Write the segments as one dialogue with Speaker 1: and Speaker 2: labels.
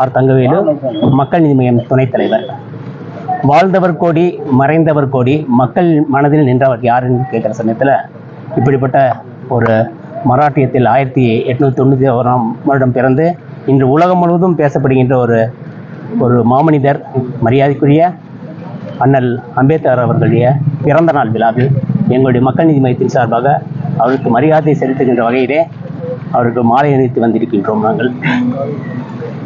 Speaker 1: R Thangavelu மக்கள் நீதி மய்யம் துணைத் தலைவர். வாழ்ந்தவர் கோடி மறைந்தவர் கோடி மக்கள் மனதில் நின்றவர் யாருன்னு கேட்குற சமயத்தில் இப்படிப்பட்ட ஒரு மராட்டியத்தில் ஆயிரத்தி எட்நூற்றி தொண்ணூற்றி ஓராம் வருடம் பிறந்து இன்று உலகம் முழுவதும் பேசப்படுகின்ற ஒரு ஒரு மாமனிதர் மரியாதைக்குரிய அண்ணல் அம்பேத்கர் அவர்களுடைய பிறந்த நாள் விழாவில் எங்களுடைய மக்கள் நீதி மையத்தின் சார்பாக அவருக்கு மரியாதை செலுத்துகின்ற வகையிலே அவருக்கு மாலை அணிவித்து வந்திருக்கின்றோம் நாங்கள்.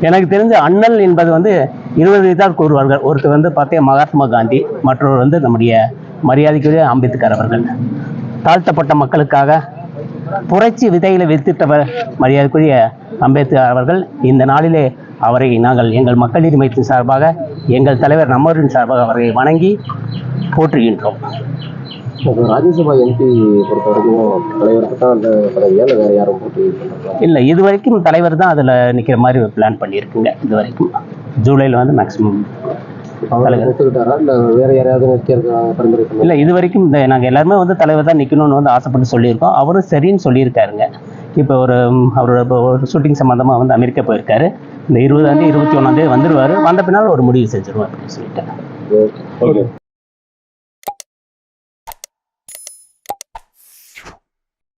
Speaker 1: எனக்கு தெரிஞ்ச அண்ணல் என்பது வந்து இருபது தான் கூறுவார்கள். ஒருத்தர் வந்து பார்த்தே மகாத்மா காந்தி மற்றொரு வந்து நம்முடைய மரியாதைக்குரிய அம்பேத்கர் அவர்கள். தாழ்த்தப்பட்ட மக்களுக்காக புரட்சி விதையில வித்திட்டவர் மரியாதைக்குரிய அம்பேத்கர் அவர்கள். இந்த நாளிலே அவரை நாங்கள் எங்கள் மக்கள் நீதி மையத்தின் சார்பாக எங்கள் தலைவர் நம்மரின் சார்பாக அவரை வணங்கி போற்றுகின்றோம்.
Speaker 2: இப்போ ராஜ்யசபா எம்பி பொறுத்த வரைக்கும் தலைவருக்கு தான் அந்த பதவியா இல்லை வேற யாரும் போட்டி?
Speaker 1: இல்லை இது வரைக்கும் தலைவர் தான் அதில் நிற்கிற மாதிரி பிளான் பண்ணியிருக்குங்க இது வரைக்கும் ஜூலையில் வந்து மேக்ஸிமம்
Speaker 2: இல்லை
Speaker 1: இது வரைக்கும் இந்த நாங்கள் எல்லாருமே வந்து தலைவர் தான் நிற்கணும்னு வந்து ஆசைப்பட்டு சொல்லியிருக்கோம். அவரும் சரின்னு சொல்லியிருக்காருங்க. இப்போ ஒரு அவரோட ஒரு ஷூட்டிங் சம்மந்தமாக வந்து அமெரிக்கா போயிருக்காரு. இந்த இருபதாந்தேதி இருபத்தி ஒன்றாந்தேதி வந்துடுவார் வந்த பின்னால் ஒரு முடிவு செஞ்சுருவார் அப்படின்னு சொல்லிட்டு.
Speaker 2: ஓகே.